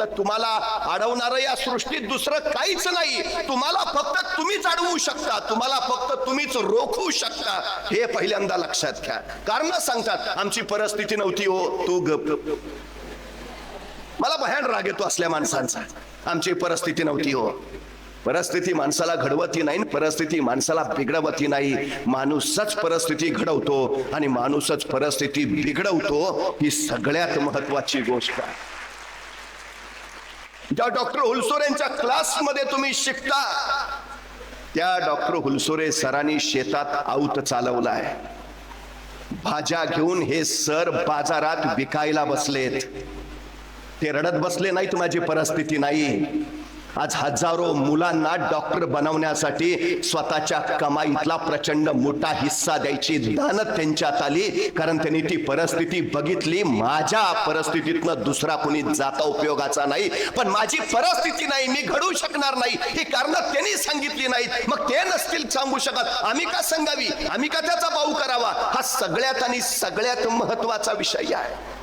म्हटलं तुम्हाला अडवणार या सृष्टीत दुसरं काहीच नाही. तुम्हाला फक्त तुम्हीच अडवू शकता. तुम्हाला फक्त तुम्हीच रोखू शकता. हे पहिल्यांदा लक्षात घ्या. कारण सांगतात आमची परिस्थिती नव्हती हो. तू गप मला भयान राग येतो असल्या माणसांचा. आमची परिस्थिती नव्हती हो. परिस्थिती माणसाला घडवती नाही परिस्थिती माणसाला बिघडवती नाही. माणूसच परिस्थिती घडवतो आणि माणूसच परिस्थिती बिघडवतो ही सगळ्यात महत्वाची गोष्ट आहे. ज्या डॉक्टर हुलसोरेंच्या क्लासमध्ये तुम्ही शिकता त्या डॉक्टर हुलसोरे सरांनी शेतात आऊत चालवलाय. भाज्या घेऊन हे सर बाजारात विकायला बसलेत. ते रडत बसले नाहीत माझी परिस्थिती नाही. आज हजारो मुलांना डॉक्टर बनवण्यासाठी स्वतःच्या कमाईतला प्रचंड मोठा हिस्सा द्यायची दानत त्यांच्यात आली. कारण त्यांनी ती परिस्थिती बघितली. माझ्या परिस्थितीतनं दुसरा कोणी जाता उपयोगाचा नाही. पण माझी परिस्थिती नाही. मी घडू शकणार नाही. ही कारण त्यांनी सांगितली नाहीत. मग ते नसतील सांगू शकत. आम्ही का सांगावी? आम्ही का त्याचा भाऊ करावा? हा सगळ्यात आणि सगळ्यात महत्त्वाचा विषय आहे.